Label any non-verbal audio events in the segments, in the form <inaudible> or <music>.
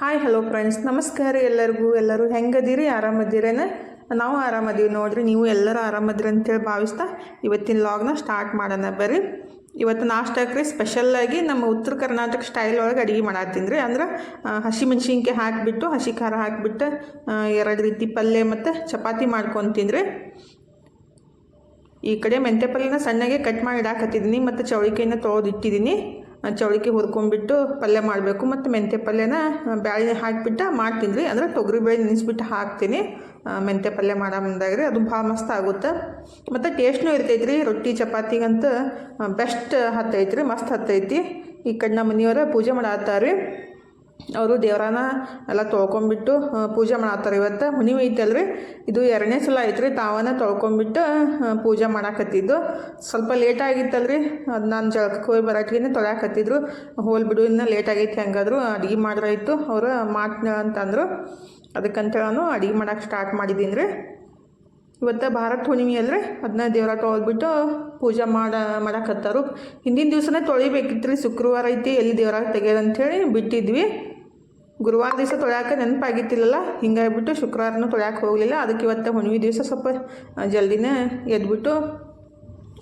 Hi hello friends ನಮಸ್ಕಾರ ಎಲ್ಲರಿಗೂ. ಎಲ್ಲರೂ ಹೆಂಗದೀರಿ? ಆರಾಮದಿರೇನ? ನಾವು ಆರಾಮದೀವಿ ನೋಡ್ರಿ. ನೀವು ಎಲ್ಲರೂ ಆರಾಮದಿರಿ ಅಂತೇಳಿ ಭಾವಿಸ್ತಾ ಇವತ್ತಿನ ಲಾಗ್ನ ಸ್ಟಾರ್ಟ್ ಮಾಡೋಣ ಬರ್ರಿ. ಇವತ್ತು ನಾಷ್ಟಕ್ಕೆ ರೀ ಸ್ಪೆಷಲ್ಲಾಗಿ ನಮ್ಮ ಉತ್ತರ ಕರ್ನಾಟಕ ಸ್ಟೈಲ್ ಒಳಗೆ ಅಡುಗೆ ಮಾಡತ್ತೀನಿ ರೀ ಅಂದ್ರೆ ಹಸಿ ಮೆಣಸಿನ್ಕಾಯಿ ಹಾಕಿಬಿಟ್ಟು, ಹಸಿ ಖಾರ ಹಾಕಿಬಿಟ್ಟು ಎರಡು ರೀತಿ ಪಲ್ಯ ಮತ್ತು ಚಪಾತಿ ಮಾಡ್ಕೊತೀನಿ ರೀ ಈ ಕಡೆ ಮೆಂತ್ಯ ಪಲ್ಯನ ಸಣ್ಣಗೆ ಕಟ್ ಮಾಡಿ ಇಡಾಕತ್ತಿದ್ದೀನಿ ಮತ್ತು ಚೌಳಿಕಾಯಿನ ತೊಳೆದು ಇಟ್ಟಿದ್ದೀನಿ ಆ ಚೌಳಿಕೆ ಹುರ್ಕೊಂಡ್ಬಿಟ್ಟು ಪಲ್ಯ ಮಾಡಬೇಕು. ಮತ್ತು ಮೆಂತ್ಯ ಪಲ್ಯನ ಬ್ಯಾಳಿ ಹಾಕಿಬಿಟ್ಟು ಮಾಡ್ತೀನಿ. ರೀ ಅಂದರೆ ತೊಗರಿಬೇಳೆ ನೆನೆಸ್ಬಿಟ್ಟು ಹಾಕ್ತೀನಿ. ಮೆಂತ್ಯ ಪಲ್ಯ ಮಾಡೋ ರೀ ಅದು ಭಾಳ ಮಸ್ತ್ ಆಗುತ್ತೆ. ಮತ್ತು ಟೇಸ್ಟ್ನೂ ಇರ್ತೈತೆ ರೀ ರೊಟ್ಟಿ, ಚಪಾತಿಗಂತೂ ಬೆಸ್ಟ್ ಹತ್ತೈತೆ ರೀ ಮಸ್ತ್ ಹತ್ತೈತಿ. ಈ ಕಡೆ ನಮ್ಮ ಮನೆಯವ್ರ ಪೂಜೆ ಮಾಡತ್ತಾರ ಅವರು ದೇವರನ್ನ ಎಲ್ಲ ತೊಳ್ಕೊಂಬಿಟ್ಟು ಪೂಜೆ ಮಾಡತ್ತಾರೆ ಇವತ್ತು. ಹುಣ್ಣಿಮೆ ಐತಲ್ರಿ? ಇದು ಎರಡನೇ ಸಲ ಐತ್ರಿ, ತಾವನ್ನ ತೊಳ್ಕೊಂಬಿಟ್ಟು ಪೂಜೆ ಮಾಡಾಕತ್ತಿದ್ದು. ಸ್ವಲ್ಪ ಲೇಟ್ ಆಗಿತ್ತಲ್ರಿ, ಅದು ನಾನು ಜಳಕಕ್ಕೆ ಹೋಗಿ ಬರೋಟ್ಗಿನೇ ತೊಳ್ಯಾಕತ್ತಿದ್ರು. ಹೋಲ್ ಬಿಡು, ಇನ್ನೂ ಲೇಟ್ ಆಗೈತಿ ಹಂಗಾದ್ರು ಅಡುಗೆ ಮಾಡ್ರಾಯ್ತು. ಅವರು ಮಾಡ್ತೀನಿ ಅಂತಂದರು. ಅದಕ್ಕಂತ ನಾನು ಅಡುಗೆ ಮಾಡಕ್ಕೆ ಸ್ಟಾರ್ಟ್ ಮಾಡಿದ್ದೀನಿ ರೀ ಇವತ್ತು ಭಾರತ್ ಹುಣ್ಣಿಮೆ ಅಲ್ರಿ ಅದನ್ನ ದೇವ್ರ ತೊಳೆದ್ಬಿಟ್ಟು ಪೂಜೆ ಮಾಡ, ಮಾಡಕತ್ತಾರು. ಹಿಂದಿನ ದಿವಸನೇ ತೊಳಿಬೇಕಿತ್ತು ರೀ ಶುಕ್ರವಾರ ಐತಿ, ಎಲ್ಲಿ ದೇವ್ರಾಗ ತೆಗೆಯೋದಂಥೇಳಿ ಬಿಟ್ಟಿದ್ವಿ. ಗುರುವಾರ ದಿವಸ ತೊಳ್ಯಾಕ ನೆನಪಾಗಿತ್ತಿಲ್ಲಲ್ಲ, ಹಿಂಗಾಗಿಬಿಟ್ಟು ಶುಕ್ರವಾರನೂ ತೊಳ್ಯಾಕೆ ಹೋಗಲಿಲ್ಲ. ಅದಕ್ಕೆ ಇವತ್ತು ಹುಣ್ಣಿಮೆ ದಿವಸ ಸ್ವಲ್ಪ ಜಲ್ದಿನೇ ಎದ್ಬಿಟ್ಟು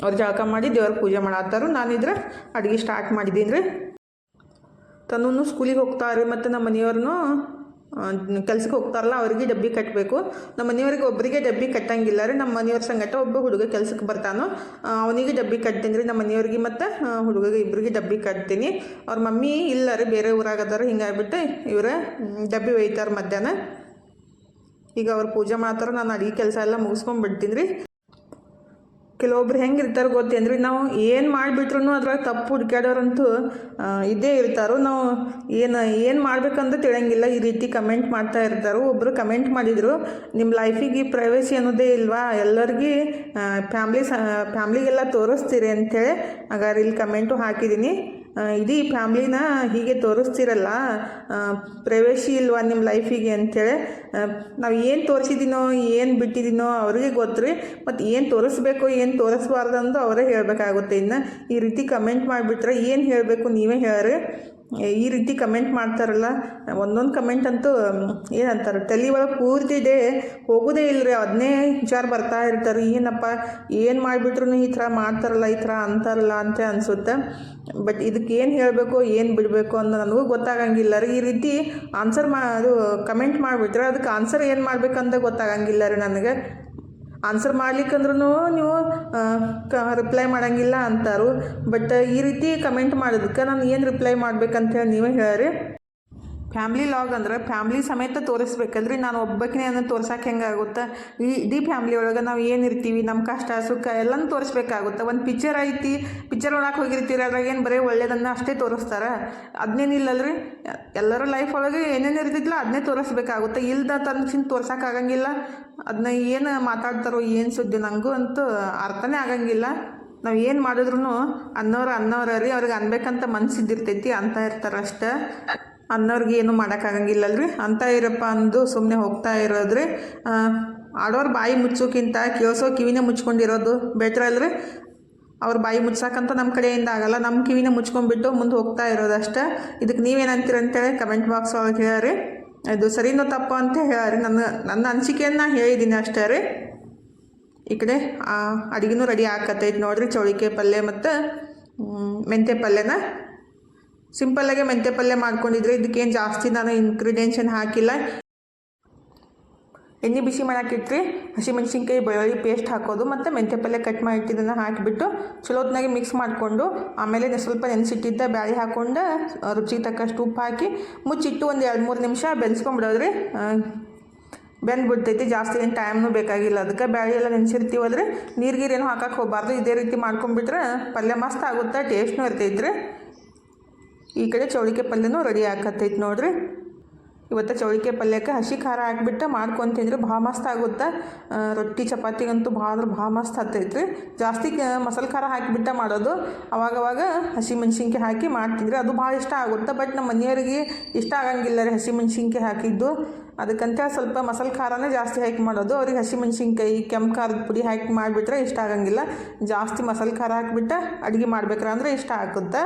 ಅವ್ರು ಜಳಕ ಮಾಡಿ ದೇವ್ರ ಪೂಜೆ ಮಾಡತ್ತಾರು. ನಾನಿದ್ರೆ ಅಡುಗೆ ಸ್ಟಾರ್ಟ್ ಮಾಡಿದ್ದೀನಿ ರೀ. ತನ್ನೂ ಸ್ಕೂಲಿಗೆ ಹೋಗ್ತಾರೆ ಮತ್ತು ನಮ್ಮ ಮನೆಯವ್ರನ್ನೂ ಕೆಲ್ಸಕ್ಕೆ ಹೋಗ್ತಾರಲ್ಲ, ಅವರಿಗೆ ಡಬ್ಬಿ ಕಟ್ಟಬೇಕು ನಮ್ಮ ಮನೆಯವ್ರಿಗೆ ಒಬ್ಬರಿಗೆ ಡಬ್ಬಿ ಕಟ್ಟಂಗಿಲ್ಲ ರೀ. ನಮ್ಮ ಮನೆಯವ್ರ ಸಂಗಟ ಒಬ್ಬ ಹುಡುಗ ಕೆಲ್ಸಕ್ಕೆ ಬರ್ತಾನೋ ಅವನಿಗೆ ಡಬ್ಬಿ ಕಟ್ತೀನಿ ರೀ. ನಮ್ಮ ಮನೆಯವ್ರಿಗೆ ಮತ್ತು ಹುಡುಗಗೆ ಇಬ್ಬರಿಗೆ ಡಬ್ಬಿ ಕಟ್ತೀನಿ. ಅವ್ರ ಮಮ್ಮಿ ಇಲ್ಲ ರೀ, ಬೇರೆ ಊರಾಗದಾರ ಹಿಂಗಾಗ್ಬಿಟ್ಟು ಇವರು ಡಬ್ಬಿ ಒಯ್ತಾರೆ ಮಧ್ಯಾಹ್ನ. ಈಗ ಅವ್ರು ಪೂಜೆ ಮಾಡ್ತಾರೆ, ನಾನು ಅಡುಗೆ ಕೆಲಸ ಎಲ್ಲ ಮುಗಿಸ್ಕೊಂಡ್ಬಿಡ್ತೀನಿ ರೀ. ಕೆಲವೊಬ್ರು ಹೆಂಗೆ ಇರ್ತಾರೆ ಅಂದ್ರೆ ನಾವು ಏನು ಮಾಡಿಬಿಟ್ರು ಅದ್ರಾಗ ತಪ್ಪು ಹುಡ್ಕ್ಯಾಡೋರಂತೂ ಇದೇ ಇರ್ತಾರೋ, ನಾವು ಏನು ಏನು ಮಾಡ್ಬೇಕಂತ ತಿಳಂಗಿಲ್ಲ ಈ ರೀತಿ ಕಮೆಂಟ್ ಮಾಡ್ತಾ ಇರ್ತಾರೆ ಒಬ್ಬರು ಕಮೆಂಟ್ ಮಾಡಿದರು ನಿಮ್ಮ ಲೈಫಿಗೆ ಪ್ರೈವಸಿ ಅನ್ನೋದೇ ಇಲ್ವಾ? ಎಲ್ಲರಿಗೆ ಫ್ಯಾಮ್ಲಿ ಫ್ಯಾಮ್ಲಿಗೆಲ್ಲ ತೋರಿಸ್ತೀರಿ ಅಂಥೇಳಿ ಹಾಗಾದ್ರೆ ಇಲ್ಲಿ ಕಮೆಂಟು ಹಾಕಿದ್ದೀನಿ. ಇಡೀ ಫ್ಯಾಮ್ಲಿನ ಹೀಗೆ ತೋರಿಸ್ತಿರಲ್ಲ ಪ್ರವೇಶಿ ಇಲ್ವಾ ನಿಮ್ಮ ಲೈಫಿಗೆ ಅಂಥೇಳಿ ನಾವು ಏನು ತೋರಿಸಿದ್ದೀನೋ ಏನು ಬಿಟ್ಟಿದ್ದೀನೋ ಅವ್ರಿಗೆ ಗೊತ್ತು ರೀ ಮತ್ತು ಏನು ತೋರಿಸ್ಬೇಕು, ಏನು ತೋರಿಸ್ಬಾರ್ದು ಅಂದು ಅವರೇ ಹೇಳಬೇಕಾಗುತ್ತೆ. ಇನ್ನು ಈ ರೀತಿ ಕಮೆಂಟ್ ಮಾಡಿಬಿಟ್ರೆ ಏನು ಹೇಳಬೇಕು ನೀವೇ ಹೇಳ್ರಿ. ಈ ರೀತಿ ಕಮೆಂಟ್ ಮಾಡ್ತಾರಲ್ಲ, ಒಂದೊಂದು ಕಮೆಂಟ್ ಅಂತೂ ಏನಂತಾರೆ ತಲೆ ಒಳಗೆ ಪೂರ್ತಿ ಇದೆ ಹೋಗೋದೇ ಇಲ್ಲರಿ ಅದನ್ನೇ ವಿಚಾರ ಬರ್ತಾ ಇರ್ತಾರೆ, ಏನಪ್ಪ, ಏನು ಮಾಡಿಬಿಟ್ರು ಈ ಥರ ಮಾಡ್ತಾರಲ್ಲ, ಈ ಥರ ಅಂತಾರಲ್ಲ ಅಂತ ಅನಿಸುತ್ತೆ. ಬಟ್ ಇದಕ್ಕೆ ಏನು ಹೇಳಬೇಕು, ಏನು ಬಿಡಬೇಕು ಅಂತ ನನಗೂ ಗೊತ್ತಾಗಂಗಿಲ್ಲ ರೀ. ಈ ರೀತಿ ಆನ್ಸರ್ ಮಾ, ಅದು ಕಮೆಂಟ್ ಮಾಡಿಬಿಟ್ರೆ, ಅದಕ್ಕೆ ಆನ್ಸರ್ ಏನು ಮಾಡಬೇಕಂತ ಗೊತ್ತಾಗಂಗಿಲ್ಲ ರೀ ನನಗೆ. ಆನ್ಸರ್ ಮಾಡ್ಲಿಕ್ಕಂದ್ರೂ ನೀವು ರಿಪ್ಲೈ ಮಾಡಂಗಿಲ್ಲ ಅಂತಾರು. ಬಟ್ ಈ ರೀತಿ ಕಮೆಂಟ್ ಮಾಡೋದಕ್ಕೆ ನಾನು ಏನು ರಿಪ್ಲೈ ಮಾಡ್ಬೇಕಂತ ಹೇಳಿ ನೀವೇ ಹೇಳ್ರಿ. ಫ್ಯಾಮ್ಲಿ ಲಾಗ್ ಅಂದ್ರೆ ಫ್ಯಾಮ್ಲಿ ಸಮೇತ ತೋರಿಸ್ಬೇಕಲ್ರಿ ನಾನು ಒಬ್ಬಕಿನೇ ಅದನ್ನು ತೋರ್ಸಕ್ಕೆ ಹೆಂಗಾಗುತ್ತೆ ಈ ಇಡೀ ಫ್ಯಾಮ್ಲಿ ಒಳಗೆ ನಾವು ಏನಿರ್ತೀವಿ ನಮ್ಮ ಕಷ್ಟ, ಸುಖ ಎಲ್ಲನೂ ತೋರಿಸ್ಬೇಕಾಗುತ್ತೆ. ಒಂದು ಪಿಕ್ಚರ್ ಐತಿ ಪಿಕ್ಚರ್ ಒಳಗೆ ಹೋಗಿರ್ತೀರಿ, ಅದ್ರಾಗ ಏನು ಬರೀ ಒಳ್ಳೇದನ್ನ ಅಷ್ಟೇ ತೋರಿಸ್ತಾರೆ. ಅದನ್ನೇನಿಲ್ಲಲ್ರಿ ಎಲ್ಲರ ಲೈಫ್ ಒಳಗೆ ಏನೇನು ಇರ್ತಿದ್ಲ ಅದನ್ನೇ ತೋರಿಸ್ಬೇಕಾಗುತ್ತೆ. ಇಲ್ದ ತೋರ್ಸಕ್ಕೆ ತೋರ್ಸೋಕ್ಕಾಗಂಗಿಲ್ಲ ಅದನ್ನ ಏನು ಮಾತಾಡ್ತಾರೋ, ಏನು ಸುದ್ದಿ ನನಗೂ ಅಂತೂ ಅರ್ಥನೇ ಆಗಂಗಿಲ್ಲ. ನಾವು ಏನು ಮಾಡಿದ್ರು ಅನ್ನೋರು ಅನ್ನೋರ ರೀ ಅವ್ರಿಗೆ ಅನ್ಬೇಕಂತ ಮನ್ಸಿದ್ದಿರ್ತೈತಿ ಅಂತ ಇರ್ತಾರೆ ಅಷ್ಟೇ ಅನ್ನೋರ್ಗೆ ಏನು ಮಾಡೋಕ್ಕಾಗಂಗಿಲ್ಲಲ್ರಿ ಅಂತ ಇರಪ್ಪ ಅಂದು ಸುಮ್ಮನೆ ಹೋಗ್ತಾ ಇರೋದ್ರಿ ಆಡೋರ್ ಬಾಯಿ ಮುಚ್ಚೋಕ್ಕಿಂತ ಕೇಳಿಸೋ ಕಿವಿನೇ ಮುಚ್ಕೊಂಡಿರೋದು ಬೆಟ್ರ್ ಅಲ್ರಿ? ಅವ್ರ ಬಾಯಿ ಮುಚ್ಚಾಕಂತ ನಮ್ಮ ಕಡೆಯಿಂದ ಆಗಲ್ಲ ನಮ್ಮ ಕಿವಿನ ಮುಚ್ಕೊಂಡ್ಬಿಟ್ಟು ಮುಂದೆ ಹೋಗ್ತಾ ಇರೋದಷ್ಟೇ ಇದಕ್ಕೆ ನೀವೇನಂತೀರ ಅಂತೇಳಿ ಕಮೆಂಟ್ ಬಾಕ್ಸ್ ಒಳಗೆ ಹೇಳ್ರಿ. ಇದು ಸರಿನೋ ತಪ್ಪು ಅಂತ ಹೇಳ್ರಿ. ನನ್ನ ನನ್ನ ಅನಿಸಿಕೆಯನ್ನು ಹೇಳಿದ್ದೀನಿ ಅಷ್ಟೇ ರೀ. ಈ ಕಡೆ ಅಡುಗೆನೂ ರೆಡಿ ಆಕತ್ತೈತೆ ನೋಡ್ರಿ, ಚೌಳಿಕಾಯಿ ಪಲ್ಯ ಮತ್ತು ಮೆಂತ್ಯ ಪಲ್ಯನ. ಸಿಂಪಲ್ಲಾಗೆ ಮೆಂತ್ಯ ಪಲ್ಯ ಮಾಡ್ಕೊಂಡಿದ್ರೆ ಇದಕ್ಕೇನು ಜಾಸ್ತಿ ನಾನು ಇನ್ಗ್ರೀಡಿಯೆಂಟ್ಸ್ ಹಾಕಿಲ್ಲ. ಎಣ್ಣೆ ಬಿಸಿ ಮಾಡಾಕಿಟ್ರಿ ಹಸಿಮೆಣ್ಸಿನ್ಕಾಯಿ, ಬೆಳ್ಳುಳ್ಳಿ ಪೇಸ್ಟ್ ಹಾಕೋದು, ಮತ್ತು ಮೆಂತ್ಯ ಪಲ್ಯ ಕಟ್ ಮಾಡಿ ಇಟ್ಟಿದ್ದನ್ನು ಹಾಕಿಬಿಟ್ಟು ಚಲೋತ್ನಾಗೆ ಮಿಕ್ಸ್ ಮಾಡಿಕೊಂಡು, ಆಮೇಲೆ ಸ್ವಲ್ಪ ನೆನೆಸಿಟ್ಟಿದ್ದ ಬ್ಯಾಳಿ ಹಾಕ್ಕೊಂಡು ರುಚಿ ತಕ್ಕಷ್ಟು ಉಪ್ಪು ಹಾಕಿ, ಮುಚ್ಚಿಟ್ಟು ಒಂದು ಎರಡು ಮೂರು ನಿಮಿಷ ಬೆನ್ಸ್ಕೊಂಬಿಡೋದ್ರಿ ಬೆಂದ್ಬಿಡ್ತೈತಿ, ಜಾಸ್ತಿ ಏನು ಟೈಮ್ನು ಬೇಕಾಗಿಲ್ಲ. ಅದಕ್ಕೆ ಬ್ಯಾಳಿ ಎಲ್ಲ ನೆನೆಸಿರ್ತೀವಲ್ರಿ ನೀರು ಗೀರು ಏನು ಹಾಕಕ್ಕೆ ಹೋಗಬಾರ್ದು. ಇದೇ ರೀತಿ ಮಾಡ್ಕೊಂಬಿಟ್ರೆ ಪಲ್ಯ ಮಸ್ತ್ ಆಗುತ್ತೆ ಟೇಸ್ಟ್ನೂ ಇರ್ತೈತ್ರಿ. ಈ ಕಡೆ ಚೌಳಿಕೆ ಪಲ್ಯನೂ ರೆಡಿ ಆಗತ್ತೈತೆ ನೋಡ್ರಿ. ಇವತ್ತು ಚೌಳಿಕೆ ಪಲ್ಯಕ್ಕೆ ಹಸಿ ಖಾರ ಹಾಕ್ಬಿಟ್ಟು ತಿಂದರೆ ಭಾಳ ಮಸ್ತ್ ಆಗುತ್ತೆ. ರೊಟ್ಟಿ ಚಪಾತಿಗಂತೂ ಭಾಳ ಅಂದ್ರೆ ಭಾಳ ಮಸ್ತ್ ಹತ್ತೈತ್ರಿ ಜಾಸ್ತಿ ಮಸಾಲೆ ಖಾರ ಹಾಕಿಬಿಟ್ಟ ಮಾಡೋದು ಅವಾಗವಾಗ ಹಸಿ ಮೆಣಸಿನ್ಕಾಯಿ ಹಾಕಿ ಮಾಡ್ತಿದ್ರೆ ಅದು ಭಾಳ ಇಷ್ಟ ಆಗುತ್ತೆ. ಬಟ್ ನಮ್ಮ ಮನೆಯವರಿಗೆ ಇಷ್ಟ ಆಗಂಗಿಲ್ಲ ರೀ ಹಸಿ ಮೆಣಸಿನ್ಕಾಯಿ ಹಾಕಿದ್ದು. ಅದಕ್ಕಂತ ಸ್ವಲ್ಪ ಮಸಾಲೆ ಖಾರನೇ ಜಾಸ್ತಿ ಹಾಕಿ ಮಾಡೋದು. ಅವ್ರಿಗೆ ಹಸಿ ಮೆಣಸಿನ್ಕಾಯಿ, ಕೆಂಪು ಖಾರದ ಪುಡಿ ಹಾಕಿ ಮಾಡಿಬಿಟ್ರೆ ಇಷ್ಟ ಆಗಂಗಿಲ್ಲ. ಜಾಸ್ತಿ ಮಸಾಲೆ ಖಾರ ಹಾಕಿಬಿಟ್ಟು ಅಡುಗೆ ಮಾಡ್ಬೇಕ್ರ ಅಂದ್ರೆ ಇಷ್ಟ ಆಗುತ್ತೆ.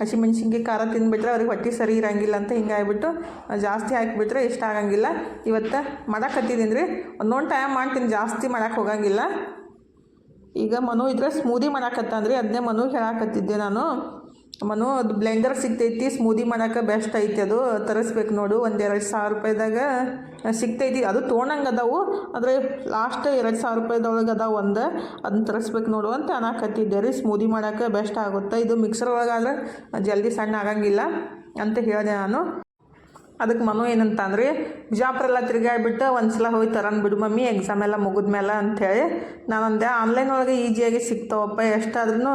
ಹಸಿಮೆಣ್ಸಿನ್ಕಾಯಿ ಖಾರ ತಿಂದುಬಿಟ್ರೆ ಅವ್ರಿಗೆ ಹೊಟ್ಟೆ ಸರಿ ಇರಂಗಿಲ್ಲ ಅಂತ ಹಿಂಗಾಗ್ಬಿಟ್ಟು ಜಾಸ್ತಿ ಹಾಕಿಬಿಟ್ರೆ ಇಷ್ಟ ಆಗಂಗಿಲ್ಲ. ಇವತ್ತು ಮಾಡಕತ್ತಿದ್ದೀನಿ ರೀ. ಒಂದೊಂದು ಟೈಮ್ ಮಾಡ್ತೀನಿ, ಜಾಸ್ತಿ ಮಾಡಕ್ಕೆ ಹೋಗಂಗಿಲ್ಲ. ಈಗ ಮನು ಇದ್ರೆ ಸ್ಮೂದಿ ಮಾಡಾಕತ್ತಂದ್ರಿ ಅದನ್ನೇ ಮನು ಹೇಳಾಕತ್ತಿದ್ದೆ ನಾನು. ಮನು, ಅದು ಬ್ಲೆಂಡರ್ ಸಿಗ್ತೈತಿ ಸ್ಮೂದಿ ಮಾಡೋಕೆ ಬೆಸ್ಟ್ ಐತಿ ಅದು. ತರಿಸ್ಬೇಕು ನೋಡು ಒಂದು ಎರಡು ಸಾವಿರ ರೂಪಾಯಿದಾಗ ಸಿಗ್ತೈತಿ. ಅದು ತೊಗೊಂಡಂಗೆ ಅದಾವು, ಆದರೆ ಲಾಸ್ಟ್ ಎರಡು ಸಾವಿರ ರೂಪಾಯಿದೊಳಗೆ ಅದಾವ ಒಂದು. ಅದನ್ನ ತರಿಸ್ಬೇಕು ನೋಡು ಅಂತ ಅನ್ನಕತ್ತಿದ್ದೆ ರೀ. ಸ್ಮೂದಿ ಮಾಡೋಕೆ ಬೆಸ್ಟ್ ಆಗುತ್ತೆ. ಇದು ಮಿಕ್ಸರ್ ಒಳಗಾದ್ರೆ ಜಲ್ದಿ ಸಣ್ಣ ಆಗಂಗಿಲ್ಲ ಅಂತ ಹೇಳಿದೆ ನಾನು. ಅದಕ್ಕೆ ಮನು ಏನಂತ ಅಂದ್ರೆ ಬಿಜಾಪುರ ಎಲ್ಲ ತಿರುಗಾಡ್ಬಿಟ್ಟು ಒಂದು ಸಲ ಹೋಗಿ ತರನ್ ಬಿಡು ಮಮ್ಮಿ ಎಕ್ಸಾಮ್ ಎಲ್ಲ ಮುಗಿದ್ಮೇಲೆ ಅಂಥೇಳಿ ನಾನೊಂದೆ ಆನ್ಲೈನ್ ಒಳಗೆ ಈಸಿಯಾಗಿ ಸಿಗ್ತಾವಪ್ಪ ಎಷ್ಟಾದ್ರೂ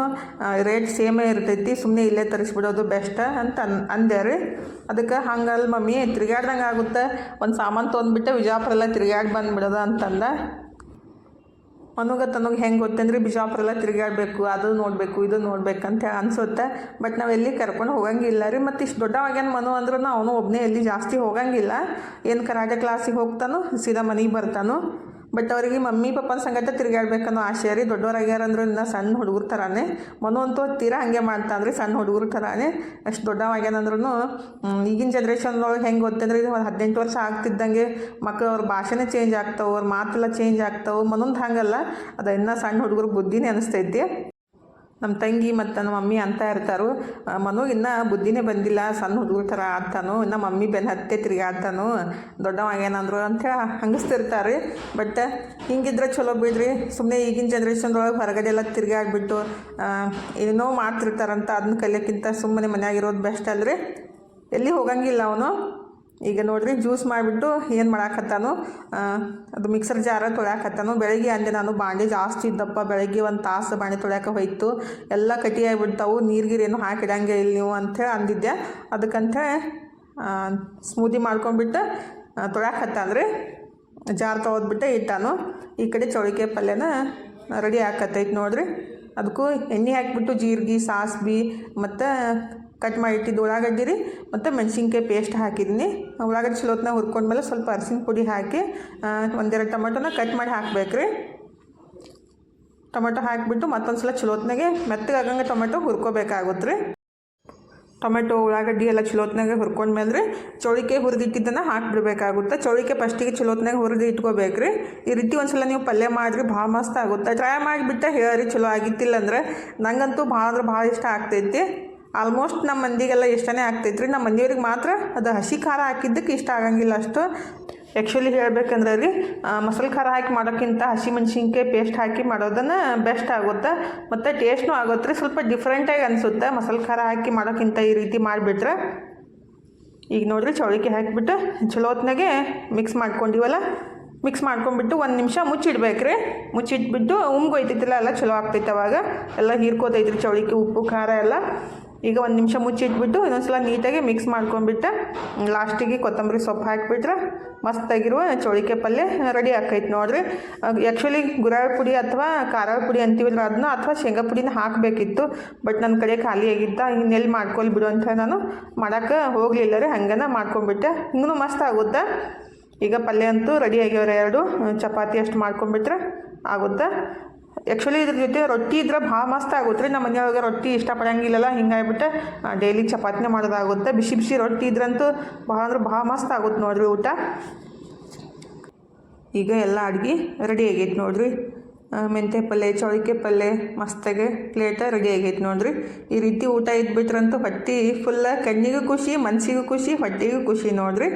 ರೇಟ್ ಸೇಮೇ ಇರ್ತೈತಿ ಸುಮ್ಮನೆ ಇಲ್ಲೇ ತರಿಸ್ಬಿಡೋದು ಬೆಸ್ಟ್ ಅಂತ ಅನ್, ಅಂದೆ ರೀ. ಅದಕ್ಕೆ ಹಂಗಲ್ಲ ಮಮ್ಮಿ ತಿರುಗಾಡ್ದಂಗೆ ಆಗುತ್ತೆ. ಒಂದು ಸಾಮಾನು ತೊಗೊಂಡ್ಬಿಟ್ಟು ಬಿಜಾಪುರ ಎಲ್ಲ ತಿರುಗಾಡಿ ಬಂದ್ಬಿಡೋದು ಅಂತಂದ. ಮನುಗ ತನಗೆ ಹೆಂಗೆ ಗೊತ್ತಂದ್ರೆ ಬಿಜಾಪುರ ಎಲ್ಲ ತಿರುಗಾಡಬೇಕು, ಅದು ನೋಡಬೇಕು, ಇದು ನೋಡ್ಬೇಕಂತ ಅನ್ಸುತ್ತೆ. ಬಟ್ ನಾವು ಎಲ್ಲಿ ಕರ್ಕೊಂಡು ಹೋಗಂಗಿಲ್ಲ ರೀ. ಮತ್ತು ಇಷ್ಟು ದೊಡ್ಡವಾಗೇನು ಮನು ಅಂದ್ರೂ ಅವನು ಒಬ್ಬನೇ ಎಲ್ಲಿ ಜಾಸ್ತಿ ಹೋಗಂಗಿಲ್ಲ. ಏನು ಕರಾಟೆ ಕ್ಲಾಸಿಗೆ ಹೋಗ್ತಾನೋ, ಸೀದಾ ಮನೆಗೆ ಬರ್ತಾನೋ. ಬಟ್ ಅವ್ರಿಗೆ ಮಮ್ಮಿ, ಪಪ್ಪನ ಸಂಗಟ ತಿರುಗಾಡ್ಬೇಕನ್ನೋ ಆಸೆ ರೀ. ದೊಡ್ಡವರಾಗ್ಯಾರ ಅಂದ್ರೆ ಇನ್ನು ಸಣ್ಣ ಹುಡುಗರ ಥರಾನೇ. ಮನು ಅಂತೂ ತೀರಾ ಹಾಗೆ ಮಾಡ್ತಾನ್ರಿ ಸಣ್ಣ ಹುಡುಗರ ಥರಾನೇ. ಅಷ್ಟು ದೊಡ್ಡವಾಗ್ಯಾನಂದ್ರೂ ಈಗಿನ ಜನ್ರೇಷನ್ದೊಳಗೆ ಹೆಂಗೆ ಗೊತ್ತಂದ್ರೆ ಇದು ಹದಿನೆಂಟು ವರ್ಷ ಆಗ್ತಿದ್ದಂಗೆ ಮಕ್ಕಳು ಅವ್ರ ಭಾಷೆನೇ ಚೇಂಜ್ ಆಗ್ತಾವೆ, ಅವ್ರ ಮಾತೆಲ್ಲ ಚೇಂಜ್ ಆಗ್ತಾವೆ. ಮನೊಂದು ಹಾಗಲ್ಲ. ಅದು ಇನ್ನೂ ಸಣ್ಣ ಹುಡುಗರು ಬುದ್ಧಿನೇ ಅನಿಸ್ತೈತಿ. ನಮ್ಮ ತಂಗಿ ಮತ್ತು ನಮ್ಮ ಮಮ್ಮಿ ಅಂತ ಇರ್ತಾರು. ಮನು ಇನ್ನೂ ಬುದ್ಧಿನೇ ಬಂದಿಲ್ಲ, ಸಣ್ಣ ಹುಡುಗರ ಥರ ಆಡ್ತಾನು ಇನ್ನು ಮಮ್ಮಿ ಬೆನ್ನ ಹತ್ತೆ ತಿರುಗಾಡ್ತಾನು ದೊಡ್ಡವಾಗೇನಂದ್ರು ಅಂತೇಳಿ ಹಂಗಿಸ್ತಿರ್ತಾರೆ. ಬಟ್ ಹಿಂಗಿದ್ರೆ ಚಲೋ ಬಿಡ್ರಿ ಸುಮ್ಮನೆ ಈಗಿನ ಜನ್ರೇಷನ್ದೊಳಗೆ ಹೊರಗಡೆ ಎಲ್ಲ ತಿರುಗಾಡ್ಬಿಟ್ಟು ಏನೋ ಮಾಡ್ತಿರ್ತಾರಂತ ಅದನ್ನ ಕಲಿಯೋಕ್ಕಿಂತ ಸುಮ್ಮನೆ ಮನೆಯಾಗಿರೋದು ಬೆಸ್ಟ್ ಅಲ್ರಿ. ಎಲ್ಲಿ ಹೋಗಂಗಿಲ್ಲ ಅವನು. ಈಗ ನೋಡ್ರಿ ಜ್ಯೂಸ್ ಮಾಡಿಬಿಟ್ಟು ಏನು ಮಾಡಾಕತ್ತಾನು ಅದು ಮಿಕ್ಸರ್ ಜಾರ ತೊಳ್ಯಾಕತ್ತಾನು, ಬೆಳಗ್ಗೆ ಅಂದೆ ನಾನು ಬಾಂಡೆ ಜಾಸ್ತಿ ಇದ್ದಪ್ಪ, ಬೆಳಗ್ಗೆ ಒಂದು ತಾಸು ಬಾಂಡೆ ತೊಳ್ಯಾಕ ಹೋಯ್ತು. ಎಲ್ಲ ಕಟಿ ಆಗಿಬಿಡ್ತಾವು ಏನು ಹಾಕಿಡಂಗೆ ಇಲ್ಲಿ ನೀವು ಅಂಥೇಳಿ ಅಂದಿದ್ದೆ. ಅದಕ್ಕಂಥೇಳಿ ಸ್ಮೂದಿ ಮಾಡ್ಕೊಂಬಿಟ್ಟು ತೊಳ್ಯಾಕತ್ತಾನ್ರಿ ಜಾರ್ ತೊಗೊದ್ಬಿಟ್ಟು ಇಟ್ಟಾನು. ಈ ಕಡೆ ಚೌಳಿಕೆ ಪಲ್ಯನ ರೆಡಿ ಆಕತ್ತೈತೆ ನೋಡ್ರಿ. ಅದಕ್ಕೂ ಎಣ್ಣೆ ಹಾಕಿಬಿಟ್ಟು ಜೀರಿಗೆ, ಸಾಸ್ಬಿ, ಮತ್ತು ಕಟ್ ಮಾಡಿ ಇಟ್ಟಿದ್ದು ಉಳ್ಳಾಗಡ್ಡಿ ರೀ, ಮತ್ತು ಮೆಣಸಿನ್ಕಾಯಿ ಪೇಸ್ಟ್ ಹಾಕಿದ್ದೀನಿ ಉಳ್ಳಾಗಡ್ಡಿ ಚಲೋತ್ನಾಗ ಹುರ್ಕೊಂಡ್ಮೇಲೆ ಸ್ವಲ್ಪ ಅರಿಶಿನ ಪುಡಿ ಹಾಕಿ ಒಂದೆರಡು ಟೊಮೆಟೊನ ಕಟ್ ಮಾಡಿ ಹಾಕ್ಬೇಕು ರೀ. ಟೊಮೆಟೊ ಹಾಕಿಬಿಟ್ಟು ಮತ್ತೊಂದು ಸಲ ಚಲೋತ್ನಾಗೆ ಮೆತ್ತಗಾಗಂಗೆ ಟೊಮೆಟೊ ಹುರ್ಕೋಬೇಕಾಗುತ್ತೆ ರೀ. ಟೊಮೆಟೊ, ಉಳ್ಳಾಗಡ್ಡಿ ಎಲ್ಲ ಚಲೋತ್ನಾಗೆ ಹುರ್ಕೊಂಡ್ಮೇಲೆ ರೀ ಚೌಳಿಕೆ ಹುರಿದಿಟ್ಟಿದ್ದನ್ನು ಹಾಕಿಬಿಡ್ಬೇಕಾಗುತ್ತೆ. ಚೌಳಿಕೆ ಫಸ್ಟಿಗೆ ಚಲೋತ್ನಾಗ ಹುರಿದು ಇಟ್ಕೋಬೇಕು ರೀ. ಈ ರೀತಿ ಒಂದು ಸಲ ನೀವು ಪಲ್ಯ ಮಾಡಿರಿ ಭಾಳ ಮಸ್ತ್ ಆಗುತ್ತೆ. ಟ್ರೈ ಮಾಡಿಬಿಟ್ಟೆ ಹೇಳಿ ಚಲೋ ಆಗಿತ್ತಿಲ್ಲ ಅಂದರೆ ನನಗಂತೂ ಭಾಳ ಅಂದ್ರೆ ಭಾಳ ಇಷ್ಟ ಆಗ್ತೈತಿ. ಆಲ್ಮೋಸ್ಟ್ ನಮ್ಮ ಮಂದಿಗೆಲ್ಲ ಇಷ್ಟನೇ ಆಗ್ತೈತ್ರಿ, ನಮ್ಮ ಮಂದಿಯವ್ರಿಗೆ ಮಾತ್ರ ಅದು ಹಸಿ ಖಾರ ಹಾಕಿದ್ದಕ್ಕೆ ಇಷ್ಟ ಆಗಂಗಿಲ್ಲ ಅಷ್ಟು. ಆ್ಯಕ್ಚುಲಿ ಹೇಳಬೇಕಂದ್ರೆ ರೀ ಮಸಾಲೆ ಖಾರ ಹಾಕಿ ಮಾಡೋಕ್ಕಿಂತ ಹಸಿ ಮೆಣಸಿನ್ಕಾಯಿ ಪೇಸ್ಟ್ ಹಾಕಿ ಮಾಡೋದನ್ನು ಬೆಸ್ಟ್ ಆಗುತ್ತೆ. ಮತ್ತು ಟೇಸ್ಟ್ನೂ ಆಗುತ್ತೆ ರೀ, ಸ್ವಲ್ಪ ಡಿಫ್ರೆಂಟಾಗಿ ಅನಿಸುತ್ತೆ ಮಸಾಲೆ ಖಾರ ಹಾಕಿ ಮಾಡೋಕ್ಕಿಂತ ಈ ರೀತಿ ಮಾಡಿಬಿಟ್ರೆ. ಈಗ ನೋಡಿರಿ ಚೌಳಿಕೆ ಹಾಕಿಬಿಟ್ಟು ಚಲೋ ಹೊತ್ನಾಗೆ ಮಿಕ್ಸ್ ಮಾಡ್ಕೊಂಡಿವಲ್ಲ ಮಿಕ್ಸ್ ಮಾಡ್ಕೊಂಡ್ಬಿಟ್ಟು ಒಂದು ನಿಮಿಷ ಮುಚ್ಚಿಡ್ಬೇಕು ರೀ. ಮುಚ್ಚಿಟ್ಬಿಟ್ಟು ಉಮ್ಗೊಯ್ತೈತಿಲ್ಲ ಎಲ್ಲ ಚಲೋ ಆಗ್ತೈತೆ ಅವಾಗ. ಎಲ್ಲ ಹೀರ್ಕೋತೈತ್ರಿ ಚೌಳಿಕೆ ಉಪ್ಪು, ಖಾರ ಎಲ್ಲ. ಈಗ ಒಂದು ನಿಮಿಷ ಮುಚ್ಚಿಟ್ಬಿಟ್ಟು ಇನ್ನೊಂದ್ಸಲ ನೀಟಾಗಿ ಮಿಕ್ಸ್ ಮಾಡ್ಕೊಂಡ್ಬಿಟ್ರೆ ಲಾಸ್ಟಿಗೆ ಕೊತ್ತಂಬರಿ ಸೊಪ್ಪು ಹಾಕಿಬಿಟ್ರೆ ಮಸ್ತಾಗಿರುವ ಚೋಳಿಕೆ ಪಲ್ಯ ರೆಡಿ ಆಕೈತೆ ನೋಡಿರಿ. ಆ್ಯಕ್ಚುಲಿ ಗುರಾಳ ಪುಡಿ ಅಥವಾ ಖಾರ ಪುಡಿ ಅಂತೀವಲ್ಲ ಅದನ್ನ ಅಥವಾ ಶೇಂಗಾ ಪುಡಿನ ಹಾಕಬೇಕಿತ್ತು ಬಟ್ ನನ್ನ ಕಡೆ ಖಾಲಿ ಆಗಿತ್ತ ಇನ್ನೆಲ್ಲಿ ಮಾಡ್ಕೊಲ್ ಬಿಡು ಅಂತ ನಾನು ಮಾಡೋಕ್ಕೆ ಹೋಗಲಿಲ್ಲ ರೀ, ಹಂಗನ ಮಾಡ್ಕೊಂಡ್ಬಿಟ್ಟೆ. ಹಿಂಗೂ ಮಸ್ತ್ ಆಗುತ್ತೆ? ಈಗ ಪಲ್ಯ ಅಂತೂ ರೆಡಿ ಆಗ್ಯವ್ರೆ ಎರಡು ಚಪಾತಿ ಅಷ್ಟು ಮಾಡ್ಕೊಂಡ್ಬಿಟ್ರೆ ಆಗುತ್ತೆ? ಆ್ಯಕ್ಚುಲಿ ಇದ್ರ ಜೊತೆ ರೊಟ್ಟಿ ಇದ್ರೆ ಭಾಳ ಮಸ್ತ್ ಆಗುತ್ತೆ ರೀ. ನಮ್ಮ ಮನೆಯೊಳಗೆ ರೊಟ್ಟಿ ಇಷ್ಟಪಡಂಗಿಲ್ಲಲ್ಲ ಹಿಂಗಾಗ್ಬಿಟ್ಟು ಡೈಲಿ ಚಪಾತಿನೇ ಮಾಡೋದಾಗುತ್ತೆ. ಬಿಸಿ ಬಿಸಿ ರೊಟ್ಟಿ ಇದ್ರಂತೂ ಭಾಳ ಅಂದ್ರೆ ಭಾಳ ಮಸ್ತ್ ಆಗುತ್ತೆ ನೋಡ್ರಿ ಊಟ. ಈಗ ಎಲ್ಲ ಅಡುಗೆ ರೆಡಿ ಆಗೈತೆ ನೋಡ್ರಿ. ಮೆಂತ್ಯ ಪಲ್ಯ ಚೌಳಿಕೆ ಪಲ್ಯ ಮಸ್ತಾಗೆ ಪ್ಲೇಟ ರೆಡಿ ಆಗೈತೆ ನೋಡ್ರಿ. ಈ ರೀತಿ ಊಟ ಇದ್ಬಿಟ್ರಂತೂ ಹೊಟ್ಟೆ ಫುಲ್ಲ ಕಣ್ಣಿಗೂ ಖುಷಿ ಮನಸ್ಸಿಗೂ ಖುಷಿ, ಹೊಟ್ಟೆಗೂ ಖುಷಿ ನೋಡ್ರಿ.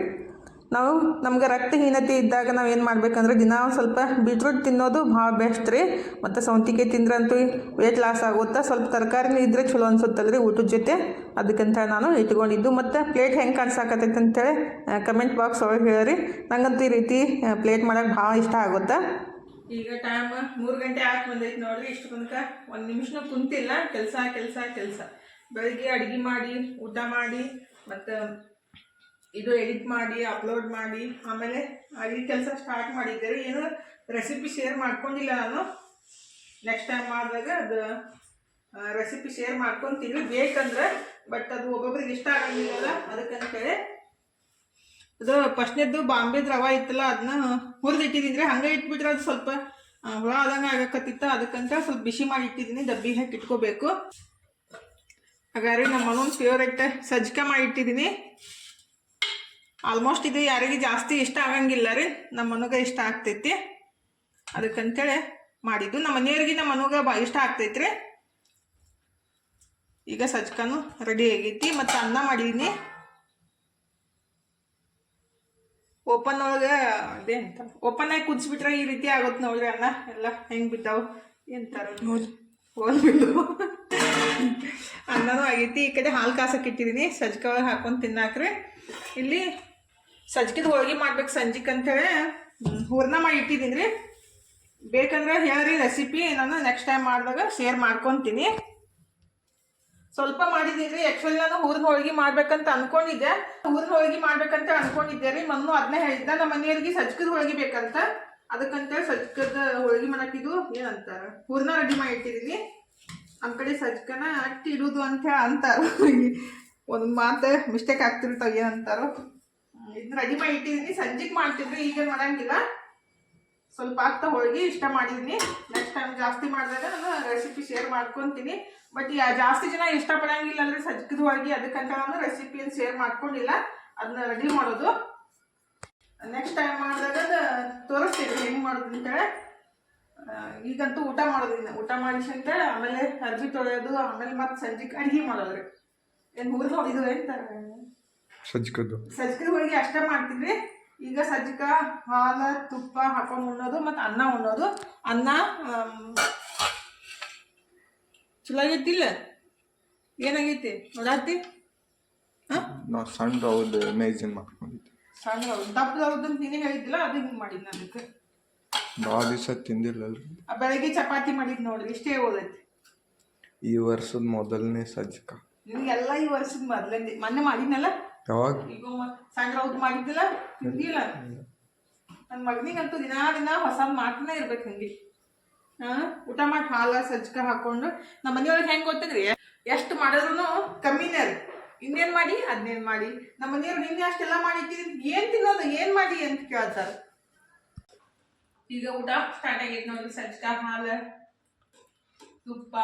ನಾವು ನಮ್ಗೆ ರಕ್ತಹೀನತೆ ಇದ್ದಾಗ ನಾವು ಏನು ಮಾಡ್ಬೇಕಂದ್ರೆ ದಿನ ಸ್ವಲ್ಪ ಬೀಟ್ರೂಟ್ ತಿನ್ನೋದು ಭಾಳ ಬೆಸ್ಟ್ ರೀ. ಮತ್ತು ಸೌಂತಿಕಾಯಿ ತಿಂದ್ರಂತೂ ವೇಟ್ ಲಾಸ್ ಆಗುತ್ತೆ ಸ್ವಲ್ಪ ತರಕಾರಿನೂ ಇದ್ರೆ ಚಲೋ ಅನ್ಸುತ್ತಲ್ರಿ ಊಟದ ಜೊತೆ. ಅದಕ್ಕಂತ ನಾನು ಇಟ್ಕೊಂಡಿದ್ದು. ಮತ್ತು ಪ್ಲೇಟ್ ಹೆಂಗೆ ಕಾಣಿಸಾಕತ್ತೈತೆ ಅಂತೇಳಿ ಕಮೆಂಟ್ ಬಾಕ್ಸ್ ಒಳಗೆ ಹೇಳಿರಿ. ನಂಗಂತೂ ಈ ರೀತಿ ಪ್ಲೇಟ್ ಮಾಡೋಕೆ ಭಾಳ ಇಷ್ಟ ಆಗುತ್ತೆ? ಈಗ ಟೈಮ್ ಮೂರು ಗಂಟೆ ಆಗಿ ಬಂದೈತೆ ನೋಡ್ರಿ. ಇಷ್ಟು ತನಕ ಒಂದು ನಿಮಿಷನೂ ಕುಂತಿಲ್ಲ. ಕೆಲಸ ಕೆಲಸ ಕೆಲಸ. ಬೆಳಿಗ್ಗೆ ಅಡುಗೆ ಮಾಡಿ, ಊಟ ಮಾಡಿ, ಮತ್ತು ಇದು ಎಡಿಟ್ ಮಾಡಿ ಅಪ್ಲೋಡ್ ಮಾಡಿ, ಆಮೇಲೆ ಈ ಕೆಲಸ ಸ್ಟಾರ್ಟ್ ಮಾಡಿದ್ದೆ ರೀ ಏನು ರೆಸಿಪಿ ಶೇರ್ ಮಾಡ್ಕೊಂಡಿಲ್ಲ ನಾನು. ನೆಕ್ಸ್ಟ್ ಟೈಮ್ ಮಾಡಿದಾಗ ಅದು ರೆಸಿಪಿ ಶೇರ್ ಮಾಡ್ಕೊತೀನಿ. ಬೇಕಂದ್ರೆ ಬಟ್ ಅದು ಒಬ್ಬೊಬ್ರಿಗೆ ಇಷ್ಟ ಆಗಂಗಿಲ್ಲಲ್ಲ, ಅದಕ್ಕಂತೇಳಿ. ಅದು ಫಸ್ಟ್ನೇದ್ದು ಬಾಂಬೆದು ರವೆ ಇತ್ತಲ್ಲ ಅದನ್ನ ಹುರಿದು ಇಟ್ಟಿದ್ದೀನಿ ಹಂಗೆ ಇಟ್ಬಿಟ್ರೆ ಅದು ಸ್ವಲ್ಪ ಹುಳ ಆದಂಗೆ ಆಗಕತ್ತಿತ್ತ. ಅದಕ್ಕಂತ ಸ್ವಲ್ಪ ಬಿಸಿ ಮಾಡಿ ಇಟ್ಟಿದ್ದೀನಿ. ಡಬ್ಬಿ ಹಾಕಿ ಇಟ್ಕೋಬೇಕು. ಹಾಗಾದ್ರೆ ನಮ್ಮ ಮನೊಂದು ಫೇವ್ರೆಟ್ ಮಾಡಿ ಮಾಡಿಟ್ಟಿದ್ದೀನಿ ಆಲ್ಮೋಸ್ಟ್ ಇದು ಯಾರಿಗೆ ಜಾಸ್ತಿ ಇಷ್ಟ ಆಗಂಗಿಲ್ಲ ರೀ. ನಮ್ಮ ಮನಗೆ ಇಷ್ಟ ಆಗ್ತೈತಿ. ಅದಕ್ಕಂತೇಳಿ ಮಾಡಿದ್ದು. ನಮ್ಮ ಮನೆಯವ್ರಿಗೆ ನಮ್ಮ ಮನಗೆ ಬಾ ಇಷ್ಟ ಆಗ್ತೈತ್ರಿ ಈಗ ಸಜ್ಕನು ರೆಡಿ ಆಗೈತಿ ಮತ್ತು ಅನ್ನ ಮಾಡಿದ್ದೀನಿ ಓಪನ್ ಒಳಗೆ ಅದೇ ಅಂತ. ಓಪನ್ ಆಗಿ ಕುದಿಸ್ಬಿಟ್ರೆ ಈ ರೀತಿ ಆಗುತ್ತೆ ನೋಡ್ರಿ ಅನ್ನ. ಎಲ್ಲ ಹೆಂಗೆ ಬಿದ್ದಾವು? ಎಂತಾರ ಹೋಲ್ಬಿಟ್ಟು ಅನ್ನನೂ ಆಗೈತಿ. ಈ ಕಡೆ ಹಾಲು ಕಾಸಕ್ಕೆ ಇಟ್ಟಿದ್ದೀನಿ ಸಜ್ಕ ಒಳಗೆ ಹಾಕೊಂಡು ತಿನ್ನಾಕ್ರಿ. ಇಲ್ಲಿ ಸಜ್ಕಿದ ಹೋಳಿಗೆ ಮಾಡ್ಬೇಕು ಸಂಜಿಕ್ ಅಂತೇಳಿ. ಹೂರ್ಣ ಮಾಡಿ ಇಟ್ಟಿದ್ದೀನಿ ರೀ ಬೇಕಂದ್ರೆ ಹೇಳ್ರಿ ರೆಸಿಪಿ ನಾನು ನೆಕ್ಸ್ಟ್ ಟೈಮ್ ಮಾಡಿದಾಗ ಶೇರ್ ಮಾಡ್ಕೊತೀನಿ. ಸ್ವಲ್ಪ ಮಾಡಿದೀನಿ ಆ್ಯಕ್ಚುಲಿ ನಾನು ಹೂರ್ನ ಹೋಳಿಗೆ ಮಾಡ್ಬೇಕಂತ ಅನ್ಕೊಂಡಿದ್ದೆ. ಹೂರ್ನ ಹೋಳಿಗೆ ಮಾಡ್ಬೇಕಂತ ಅನ್ಕೊಂಡಿದ್ದೆ ರೀ. ಮನ್ನು ಅದನ್ನೇ ಹೇಳಿದ್ದ ನಮ್ಮ ಮನೆಯವ್ರಿಗೆ ಸಜ್ಕದ ಹೋಳಿಗೆ ಬೇಕಂತ. ಅದಕ್ಕಂತೇಳಿ ಸಜ್ಕದ ಹೋಳಿಗೆ ಮಾಡಕ್ಕಿದು ಏನಂತಾರ? ಹೂರ್ನ ರೆಡಿ ಮಾಡಿ ಇಟ್ಟಿದ್ದೀನಿ ನಮ್ಮ ಕಡೆ ಸಜ್ಕನ ಅಟ್ಟಿ ಇಡುವುದು ಅಂತ ಅಂತಾರ. <laughs> ಒಂದು ಮಾತು ಮಿಸ್ಟೇಕ್ ಆಗ್ತಿರ್ತಾವ ಏನಂತಾರೋ. ಇದನ್ನ ರೆಡಿ ಮಾಡಿ ಇಟ್ಟಿದ್ದೀನಿ. ಸಂಜೆಗೆ ಮಾಡ್ತಿದ್ರು ಈಗ ಮಾಡಂಗಿಲ್ಲ. ಸ್ವಲ್ಪ ಆಗ್ತಾ ಹೋಳಿಗೆ ಇಷ್ಟ ಮಾಡಿದ್ದೀನಿ. ನೆಕ್ಸ್ಟ್ ಟೈಮ್ ಜಾಸ್ತಿ ಮಾಡಿದಾಗ ನಾನು ರೆಸಿಪಿ ಶೇರ್ ಮಾಡ್ಕೊತೀನಿ. ಬಟ್ ಜಾಸ್ತಿ ಜನ ಇಷ್ಟಪಡಂಗಿಲ್ಲ ಅಂದ್ರೆ ಸಜ್ಜದ ಹೋಳಿಗೆ ಅದಕ್ಕಂತ ನಾನು ರೆಸಿಪಿಯನ್ನು ಶೇರ್ ಮಾಡ್ಕೊಂಡಿಲ್ಲ. ಅದನ್ನ ರೆಡಿ ಮಾಡೋದು. ನೆಕ್ಸ್ಟ್ ಟೈಮ್ ಮಾಡಿದಾಗ ಅದು ತೋರಿಸ್ತೀನಿ ಹೆಂಗೆ ಮಾಡೋದು ಅಂತೇಳಿ ಈಗಂತೂ ಊಟ ಮಾಡೋದಿಲ್ಲ. ಊಟ ಮಾಡಿಸಿ ಆಮೇಲೆ ಅರ್ಬಿ ತೊಳೆಯೋದು, ಆಮೇಲೆ ಮತ್ತೆ ಸಂಜೆಗೆ ಅಡುಗೆ ಮಾಡೋದ್ರಿ ಏನು ಹುರಿದು ಇದು ಅಂತಾರೆ ಸಜ್ಕದ್ದು. ಸಜ್ಜಕ ಹೋಳಿಗೆ ಅಷ್ಟೇ ಮಾಡ್ತಿದ್ವಿ ಈಗ ಸಜ್ಜಕ ಹಾಲು ತುಪ್ಪ ಹಾಕೊಂಡು ಉಣ್ಣೋದು ಮತ್ತು ಅನ್ನ ಉಣ್ಣೋದು. ಅನ್ನ ಚಲೋ ಆಗೈತಿಲ್ಲ ಏನಾಗೈತಿ? ನೋಡಾತಿ? ಹಾಂ? ನಾವು ಸಣ್ಣ ಹೌದು ಮೇಜಿನ್ ಮಾಡ್ಕೊಂಡಿದ್ದೆ. ಸಣ್ಣ ದಪ್ಪದವ್ರದ್ದು ನೀನೇ ಹೇಳಿದ್ದಿಲ್ಲ ಅದು ಹಿಂಗೆ ಮಾಡಿದ್ದು ಅದಕ್ಕೆ. ಭಾಳ ದಿವಸ ತಿಂದಿಲ್ಲಲ್ಲ ಬೆಳಗ್ಗೆ ಚಪಾತಿ ಮಾಡಿದ್ ನೋಡ್ರಿ ಇಷ್ಟೇ ಓದೈತಿ. ಈ ವರ್ಷದ ಮೊದಲನೇ ಸಜ್ಜಕ ನಿನಗೆಲ್ಲ ಈ ವರ್ಷದ ಮೊದಲನೇ ಮೊನ್ನೆ ಮಾಡಿದ್ನಲ್ಲ? ಯಾವಾಗ? ಈಗ ರೌದ್ ಮಾಡಿದ್ದಿಲ್ಲ? ತಿಂದಿಲ್ಲ. ನನ್ನ ಮಗನಿಗಂತೂ ದಿನಾ ದಿನ ಹೊಸ ಮಾಡ್ತಾನೆ ಇರ್ಬೇಕು ಹಂಗೆ ಹಾ? ಊಟ ಮಾಡಿ ಹಾಲ, ಸಜ್ಕ ಹಾಕೊಂಡು. ನಮ್ಮ ಮನೆಯೊಳಗೆ ಹೆಂಗ್ ಗೊತ್ತಿದ್ರಿ? ಎಷ್ಟು ಮಾಡಿದ್ರು ಕಮ್ಮಿನೇ ರೀ ಇನ್ನೇನ್ ಮಾಡಿ? ಅದನ್ನೇನ್ ಮಾಡಿ. ನಮ್ಮ ಮನೆಯವ್ರು ನಿನ್ನೆ ಅಷ್ಟೆಲ್ಲ ಮಾಡಿ ಏನ್ ತಿನ್ನೋದು? ಏನ್ ಮಾಡಿ ಅಂತ ಕೇಳ್ತಾರ. ಈಗ ಊಟ ಸ್ಟಾರ್ಟ್ ಆಗೈತೆ ನೋಡ್ರಿ. ಸಜ್ಕ, ಹಾಲ, ತುಪ್ಪ.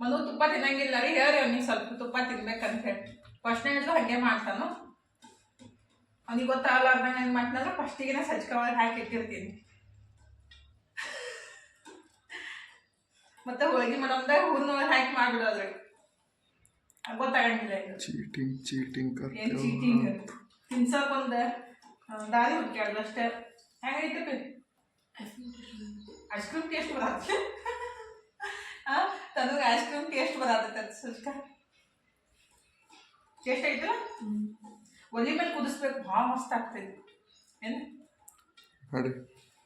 ಮನು ತುಪ್ಪ ತಿನ್ನಂಗಿಲ್ಲ ರೀ. ಹೇಳ್ರಿ ಅವ್ನಿಗೆ ಸ್ವಲ್ಪ ತುಪ್ಪ ತಿನ್ಬೇಕಂತ ಹೇಳಿ. ಫಸ್ಟ್ನೇ ಹಿಡಿದು ಹಂಗೆ ಮಾಡ್ತಾನು. ಅವ್ನಿಗೆ ಗೊತ್ತಾಗಲಾರ್ದಂಗ ಏನು ಮಾಡ್ತಾನಂದ್ರೆ ಫಸ್ಟಿಗೆ ಸಜ್ಕ ಒಳಗೆ ಹಾಕಿ ಇಟ್ಟಿರ್ತೀನಿ. ಮತ್ತೆ ಹೋಳಿಗೆ ಮಾಡೋದಾಗ ಹೂರ್ನ ಒಳಗೆ ಹಾಕಿ ಮಾಡ್ಬಿಡೋದ್ರಿ ಅದ್ ಗೊತ್ತಾಗಂಗಿಲ್ಲ ಚೀಟಿಂಗ್ ಚೀಟಿಂಗ್ ಏನ್ ಚೀಟಿಂಗ್ ತಿನ್ಸಕ್ ಒಂದ್ ಆ, ದಾರಿ ಹುಡ್ಕ್ಯಾಡ್ದು ಅಷ್ಟೇ. ಹೆಂಗೈತೆ ಐಸ್ ಕ್ರೀಮ್ ಟೇಸ್ಟ್ ಬರತ್ತೆ. ತನಗೆ ಐಸ್ ಕ್ರೀಮ್ ಟೇಸ್ಟ್ ಬರತ್ತೆ ಸುಷ್ಕ ಟೇಸ್ಟ್ ಐತಲ್ಲ ಒಲೆ ಮೇಲೆ ಕುದಿಸ್ಬೇಕು ಭಾಳ ಮಸ್ತ್ ಆಗ್ತೈತಿ ಏನು? ನೋಡಿ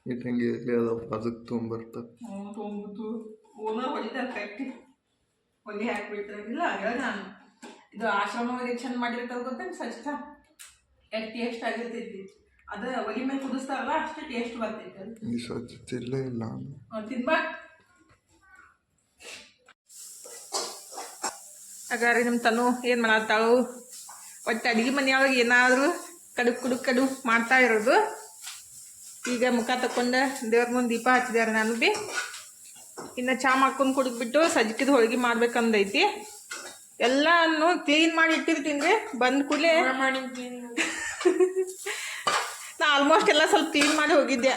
ಇಟ್ಟಂಗೆ ಇರಲಿ ಅದು ಅದಕ್ಕೆ ತೊಗೊಂಬರ್ತ ಹ್ಞೂ ತೊಗೊಂಬಿಟ್ಟು ಓನರ್ ಹೊಡಿತಾರೆ ಕಟ್ಟಿ ಒಲಿ ಹಾಕ್ಬಿಟ್ರೆ ಇಲ್ಲ ಹೇಳ ನಾನು. ಇದು ಆಶ್ರಮವಾಗಿ ಚಂದ ಮಾಡಿರ್ತಾರೆ ಗೊತ್ತೇನು ಸಜ್ಕ ಎಷ್ಟು ಟೇಸ್ಟ್ ಆಗಿರ್ತೈತಿ. ಅದು ಒಲಿ ಮೇಲೆ ಕುದಿಸ್ತಾರಲ್ಲ ಅಷ್ಟೇ ಟೇಸ್ಟ್ ಬರ್ತೈತಿ. ಅದು ಈ ಸಜ್ಜ ಇಲ್ಲ ನಾನು ಅವ್ನು ನಿಮ್ಮ ಹಾಗಾದ್ರೆ ನಮ್ಮ ತನು ಏನು ಮಾಡತ್ತಾಳು? ಒಟ್ಟು ಅಡುಗೆ ಮನೆಯೊಳಗೆ ಏನಾದರೂ ಕಡುಕ್ ಕುಡುಕ್ ಕಡು ಮಾಡ್ತಾ ಇರೋದು. ಈಗ ಮುಖ ತಕ್ಕೊಂಡು ದೇವ್ರ ಮುಂದೆ ದೀಪ ಹಚ್ಚಿದಾರೆ ನಾನು ಬಿ. ಇನ್ನು ಚಾ ಮಾಡ್ಕೊಂಡು ಕುಡಿದ್ಬಿಟ್ಟು ಸಜ್ಕಿದ ಹೋಳಿಗೆ ಮಾಡ್ಬೇಕಂದೈತಿ. ಎಲ್ಲಾನು ಕ್ಲೀನ್ ಮಾಡಿ ಇಟ್ಟಿರ್ತೀನಿ ರೀ. ಬಂದ ಕೂಡಲೇ ನಾ ಆಲ್ಮೋಸ್ಟ್ ಎಲ್ಲ ಸ್ವಲ್ಪ ಕ್ಲೀನ್ ಮಾಡಿ ಹೋಗಿದ್ದೆ.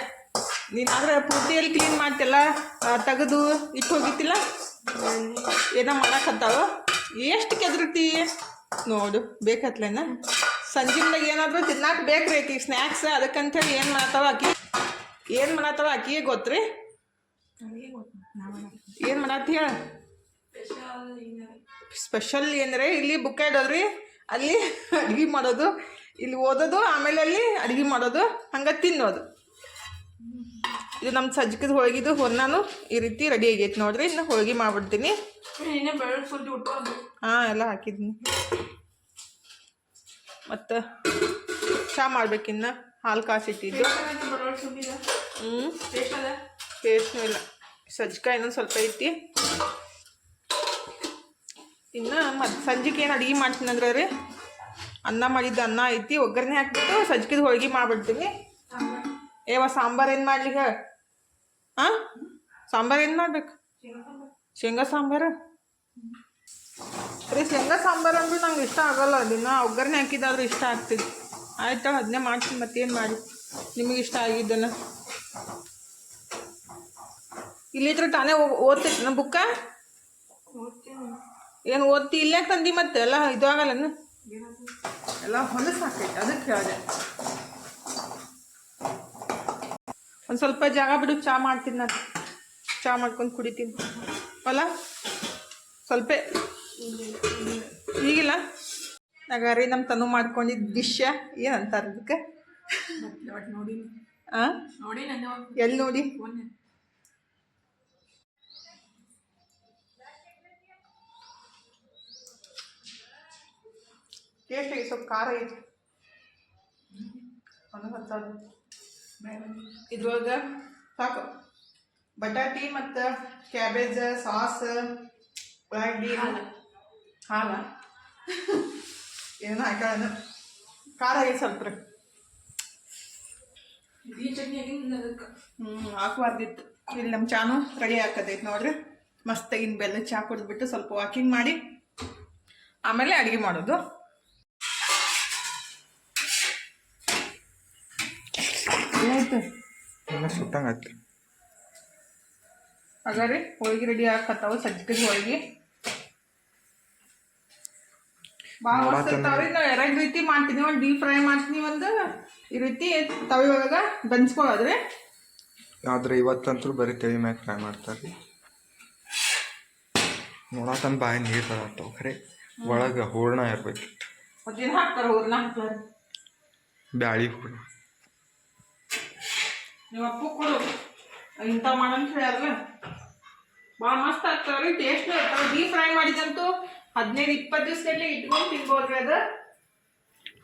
ನೀನಾದ್ರೆ ಪೂರ್ತಿಯಲ್ಲಿ ಕ್ಲೀನ್ ಮಾಡ್ತಿಲ್ಲ ತೆಗೆದು ಇಟ್ಟು ಹೋಗಿತ್ತಿಲ್ಲ ಏನೋ ಮಾಡಕತ್ತಾವ ಎಷ್ಟು ಕೆದರ್ತಿ ನೋಡು, ಬೇಕತ್ಲೇನ? ಸಂಜಿಂದಾಗ ಏನಾದರೂ ತಿನ್ನಾಕ ಬೇಕ್ರಿ ಆಕಿ ಸ್ನ್ಯಾಕ್ಸ್ ಅದಕ್ಕಂಥೇಳಿ ಏನು ಮಾಡ್ತಾವ ಆಕಿ ಏನು ಮಾಡತ್ತಾವ ಆಕಿಗೆ ಗೊತ್ತ್ರಿ? ಏನು ಮಾಡತ್ತಿ ಹೇಳ? ಸ್ಪೆಷಲ್ ಏನರೆ? ಇಲ್ಲಿ ಬುಕ್ ಇಡೋದ್ರಿ ಅಲ್ಲಿ <laughs> ಅಡ್ಗೆ ಮಾಡೋದು. ಇಲ್ಲಿ ಓದೋದು, ಆಮೇಲೆ ಅಲ್ಲಿ ಅಡುಗೆ ಮಾಡೋದು, ಹಂಗೆ ತಿನ್ನೋದು. ಇದು ನಮ್ಮ ಸಜ್ಜಕದ ಹೋಳಿಗೆದು ಹೊನ್ನಾನು ಈ ರೀತಿ ರೆಡಿ ಆಗೈತೆ ನೋಡ್ರಿ ಇನ್ನು ಹೋಳಿಗೆ ಮಾಡ್ಬಿಡ್ತೀನಿ. ಹಾಂ ಎಲ್ಲ ಹಾಕಿದ್ನಿ. ಮತ್ತು ಚಾ ಮಾಡ್ಬೇಕಿನ್ನ ಹಾಲು ಕಾಸಿಟ್ಟಿದ್ದು. ಹ್ಞೂ ಟೇಸ್ಟ್ನೂ ಇಲ್ಲ. ಸಜ್ಜಕ ಇನ್ನೊಂದು ಸ್ವಲ್ಪ ಐತಿ. ಇನ್ನು ಮತ್ತು ಸಂಜೆಗೆ ಏನು ಅಡುಗೆ ಮಾಡ್ತೀನಿ ಅಂದ್ರೆ ರೀ ಅನ್ನ ಮಾಡಿದ್ದು ಅನ್ನ ಐತಿ ಒಗ್ಗರಣೆ ಹಾಕ್ಬಿಟ್ಟು ಸಜ್ಜಿಕಿದ ಹೋಳಿಗೆ ಮಾಡ್ಬಿಡ್ತೀನಿ. ಏವ ಸಾಂಬಾರು ಏನು ಮಾಡ್ಲಿ ಹೇಳ? ಹಾಂ? ಸಾಂಬಾರು ಏನು ಮಾಡ್ಬೇಕು? ಶೇಂಗಾ ಸಾಂಬಾರು? ರೀ ಶೇಂಗಾ ಸಾಂಬಾರು ಅಂದ್ರೆ ನಂಗೆ ಇಷ್ಟ ಆಗಲ್ಲ. ದಿನ ಒಗ್ಗರಣೆ ಹಾಕಿದಾದ್ರೂ ಇಷ್ಟ ಆಗ್ತಿತ್ತು ಆಯ್ತಾ ಅದನ್ನೇ ಮಾಡ್ತೀನಿ, ಮತ್ತೇನು ಮಾಡಿ? ನಿಮಗೆ ಇಷ್ಟ ಆಗಿದ್ದನ್ನು. ಇಲ್ಲಿದ್ರೆ ತಾನೇ ಓದ್ತಿ ನಮ್ಮ ಬುಕ್ಕ? ಏನು ಓದ್ತಿ? ಇಲ್ಲೇ ತಂದಿ ಮತ್ತೆ? ಎಲ್ಲ ಇದು ಆಗಲ್ಲ ಎಲ್ಲ ಹೊಲಸಾಕೈತೆ, ಅದಕ್ಕೆ ಹೇಳಿದೆ. ಒಂದು ಸ್ವಲ್ಪ ಜಾಗ ಬಿಡು, ಚಾ ಮಾಡ್ತೀನಿ ನಾನು. ಚಾ ಮಾಡ್ಕೊಂಡು ಕುಡಿತೀನಿ. ಅಲ್ಲ? ಸ್ವಲ್ಪ. ಈಗಿಲ್ಲ? ನಗಾರಿ ನಮ್ಮ ತನು ಮಾಡ್ಕೊಂಡಿದ್ದ ಡಿಶ್ ಏನು ಅಂತಾರೆ ಅದಕ್ಕೆ ಎಲ್ಲಿ ನೋಡಿ? ಟೇಸ್ಟ್ ಸ್ವಲ್ಪ ಖಾರ ಐತಿ. ಹತ್ತದು ಇದ್ರೊಳಗೆ ಸಾಕು. ಬಟಾಟಿ ಮತ್ತು ಕ್ಯಾಬೇಜ್ ಸಾಸ್ ಉಳ್ಳಾಗಡ್ಡಿ ಹಾಲ. ಏನೋ ಹಾಕೋಣ ಖಾರ ಐತಿ ಸ್ವಲ್ಪ ರೀ. ಹ್ಞೂ ಹಾಕಬಾರ್ದಿತ್ತು. ಇಲ್ಲಿ ನಮ್ಮ ಚಾನು ರೆಡಿ ಹಾಕೋದೈತೆ ನೋಡ್ರಿ. ಮಸ್ತಾಗಿನ ಬೆಲ್ಲ ಚಹಾ ಕುಡಿದ್ಬಿಟ್ಟು ಸ್ವಲ್ಪ ವಾಕಿಂಗ್ ಮಾಡಿ ಆಮೇಲೆ ಅಡುಗೆ ಮಾಡೋದು. ಎಲ್ಲ ಸುಟ್ಟಂಗೆ ಆಯ್ತು. ರೀ ಹೋಳಿಗೆ ರೆಡಿ ಹಾಕತ್ತಾವ ಸಜ್ಜಿಗೆ ಹೋಳಿಗೆ. ಭಾಳ ಮಸ್ತ್ ಇರ್ತಾವ್ರಿ ನಾವು ಎರಡು ರೀತಿ ಮಾಡ್ತೀನಿ. ಒಂದು ಡೀಪ್ ಫ್ರೈ ಮಾಡ್ತೀನಿ ಒಂದು ಈ ರೀತಿ ತವಿ ಒಳಗೆ ಬೆನ್ಸ್ಕೊಳ್ಳೋದ್ರಿ ಆದ್ರೆ ಇವತ್ತಂತೂ ಬರೀ ತವಿ ಮ್ಯಾಗ ಫ್ರೈ ಮಾಡ್ತಾರೆ ನೋಡತನ ಬಾಯಿ ನೀರು ಬರತ್ತವ ಖರೆ? ಒಳಗೆ ಹೂರ್ಣ ಇರ್ಬೇಕಿತ್ತು. ಬ್ಯಾಳಿ ಹೂರ್ಣ. ನೀವು ಅಪ್ಪು ಕೊಡು. ಇಂಥ ಮಾಡಂತ ಹೇಳ್ಯಾರಲ್ಲ. ಭಾಳ ಮಸ್ತ್ ಆಗ್ತಾವ್ರಿ ಟೇಸ್ಟ್ ಆಗ್ತಾವ. ಡೀಪ್ ಫ್ರೈ ಮಾಡಿದಂತೂ ಹದಿನೈದು ಇಪ್ಪತ್ತು ದಿವಸದಲ್ಲಿ ಇಟ್ಕೊಂಡು ತಿನ್ಬೋದ್ರಿ ಅದು.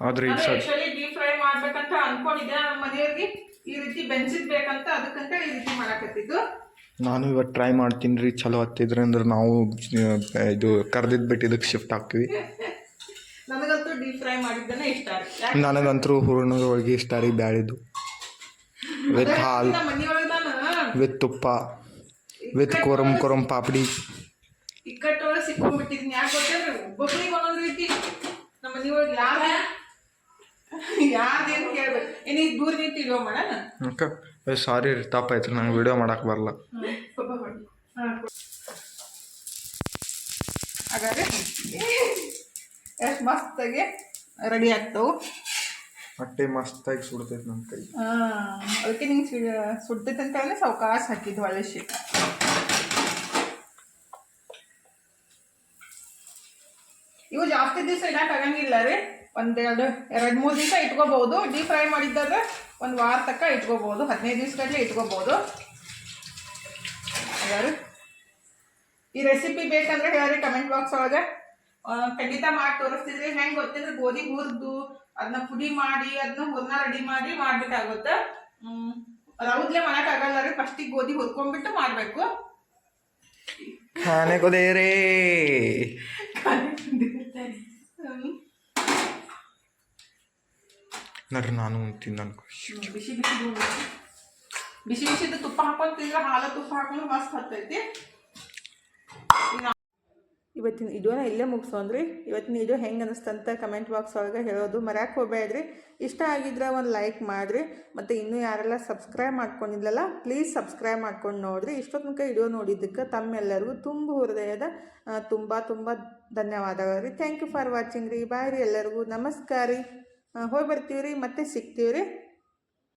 ಆದ್ರೆ ಆಕ್ಚುಲಿ ಡೀಪ್ ಫ್ರೈ ಮಾಡ್ಬೇಕಂತ ಅನ್ಕೊಂಡಿದ್ದೆ ನಮ್ಮ ಮನೆಯವ್ರಿಗೆ. ಈ ರೀತಿ ಬೆನ್ಸಿದ್ ಬೇಕಂತ ಅದಕ್ಕಂತ ಈ ರೀತಿ ಮಾಡಕತ್ತಿದ್ದು. ನಾನು ಇವತ್ತು ಟ್ರೈ ಮಾಡ್ತೀನಿ ರೀ ಚಲೋ ಹತ್ತಿದ್ರೆ ಅಂದ್ರೆ ನಾವು ಇದು ಕರ್ದಿದ್ದು ಬಿಟ್ಟು ಇದಕ್ಕೆ ಶಿಫ್ಟ್ ಆಗ್ತೀವಿ <laughs> ನನಗಂತೂ ಡೀಪ್ ಫ್ರೈ ಮಾಡಿದ್ದನೇ ಇಷ್ಟ ನನಗಂತೂ ಹೂರ್ಣದ ಒಳಗೆ ಇಷ್ಟ ರೀ ಬ್ಯಾಳಿದು ವಿತ್ ಹಾಲು ವಿತ್ ತುಪ್ಪ ವಿತ್ ಕೊರಂ ಕೊರಂ ಪಾಪಡಿ ಇಕ್ಕಟ್ಟೊಳಗೆ ಸಿಕ್ಕೊಂಡ್ಬಿಟ್ಟಿದ್ದೀನಿ ಯಾಕೆ ಗೊತ್ತೇನ್ರಿ ಒಬ್ಬೊಬ್ರಿಗೆ ಒಂದೊಂದು ರೀತಿ ನಮ್ಮ ಮನೆಯೊಳಗೆ ಯಾರ ಯಾರ್ದೇನು ಕೇಳ್ಬೇಕು ಏನಿಗೆ ದೂರ ನಿಂತು ಇಲ್ವ ಮಾಡೋಣ ಓಕೆ ಸಾರಿ ರೀ ತಪ್ಪಾಯ್ತು ನಂಗೆ ವಿಡಿಯೋ ಮಾಡಕ್ಕೆ ಬರಲ್ಲ ಹಾಗಾದ್ರೆ ಎಷ್ಟು ಮಸ್ತಾಗಿ ರೆಡಿ ಆಗ್ತವು ಹೊಟ್ಟೆ ಮಸ್ತಾಗಿ ಸುಡ್ತೈತೆ ನಮ್ಮ ಕೈ. ಅದಕ್ಕೆ ನಿಂಗೆ ಸುಡ್ತೈತೆ ಹೇಳಿ ಸಾವಕಾಶ ಹಾಕಿದ್ ಒಳ್ಳೆ ಶೀತ ಇವು ಜಾಸ್ತಿ ದಿವಸ ಇಡಕ್ಕೆ ಆಗಂಗಿಲ್ಲ ರೀ. ಒಂದೆರಡು ಎರಡು ಮೂರು ದಿವಸ ಇಟ್ಕೋಬಹುದು ಡೀಪ್ ಫ್ರೈ ಮಾಡಿದ್ದಾಗ ಒಂದು ವಾರ ತಕ್ಕ ಇಟ್ಕೋಬಹುದು ಹದಿನೈದು ದಿವಸದಲ್ಲಿ ಇಟ್ಕೋಬಹುದು ಈ ರೆಸಿಪಿ ಬೇಕಂದ್ರೆ ಹೇಳ್ರಿ ಕಮೆಂಟ್ ಬಾಕ್ಸ್ ಒಳಗೆ. ಖಂಡಿತ ಮಾಡಿ ತೋರಿಸ್ತಿದ್ರಿ. ಹೆಂಗೆ ಗೊತ್ತಿದ್ರೆ ಗೋಧಿ ಹುರಿದು ಅದನ್ನ ಪುಡಿ ಮಾಡಿ ಅದನ್ನ ಹುರ್ನ ರೆಡಿ ಮಾಡಿ ಮಾಡ್ಬೇಕಾಗುತ್ತ ಹ್ಮ್. ರೌದ್ಲೆ ಮಾಡಕ್ಕಾಗಲ್ಲ ರೀ ಫಸ್ಟ್ ಗೋಧಿ ಹುರ್ಕೊಂಡ್ಬಿಟ್ಟು ಮಾಡ್ಬೇಕು. ಖಾನೆ ಕೊದೇರೇ. ನಡ್ರಿ ನಾನು ತಿನ್ನನ್ ಬಿಸಿ ಬಿಸಿ ಬಿಸಿ ಬಿಸಿದು ತುಪ್ಪ ಹಾಕೊಂಡು ತಿಂದ್ರೆ ಹಾಲು ತುಪ್ಪ ಹಾಕೊಂಡು ಮಸ್ತ್ ಹತ್ತೈತಿ. ಇವತ್ತಿನ ವಿಡಿಯೋನ ಇಲ್ಲೇ ಮುಗಿಸೋನ್ರಿ ಇವತ್ತಿನ ವಿಡಿಯೋ ಹೆಂಗೆ ಅನಿಸ್ತಂತ ಕಮೆಂಟ್ ಬಾಕ್ಸ್ ಒಳಗೆ ಹೇಳೋದು ಮರ್ಯಾಕೆ ಹೋಗ್ಬೇಡ್ರಿ ಇಷ್ಟ ಆಗಿದ್ರೆ ಒಂದು ಲೈಕ್ ಮಾಡಿರಿ. ಮತ್ತು ಇನ್ನೂ ಯಾರೆಲ್ಲ ಸಬ್ಸ್ಕ್ರೈಬ್ ಮಾಡ್ಕೊಂಡಿಲ್ಲಲ್ಲ ಪ್ಲೀಸ್ ಸಬ್ಸ್ಕ್ರೈಬ್ ಮಾಡ್ಕೊಂಡು ನೋಡಿರಿ. ಇಷ್ಟೊತ್ತು ತನಕ ವಿಡಿಯೋ ನೋಡಿದ್ದಕ್ಕೆ ತಮ್ಮೆಲ್ಲರಿಗೂ ತುಂಬ ಹೃದಯದ ತುಂಬ ತುಂಬ ಧನ್ಯವಾದಗಳು ರೀ. ಥ್ಯಾಂಕ್ ಯು ಫಾರ್ ವಾಚಿಂಗ್ ರೀ. ಬಾಯ್ ರೀ ಎಲ್ಲರಿಗೂ. ನಮಸ್ಕಾರ ರೀ. ಹೋಗಿ ಬರ್ತೀವಿ ರೀ ಮತ್ತೆ ಸಿಗ್ತೀವಿ ರೀ